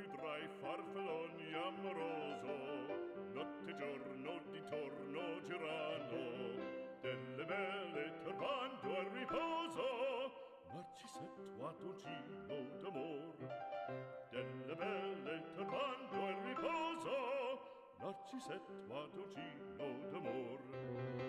più drai farfalloni amoroso notte giorno di torno girano delle belle turbando al riposo Narcisetto a dolcino d'amor. Delle belle turbando al riposo Narcisetto a dolcino d'amor.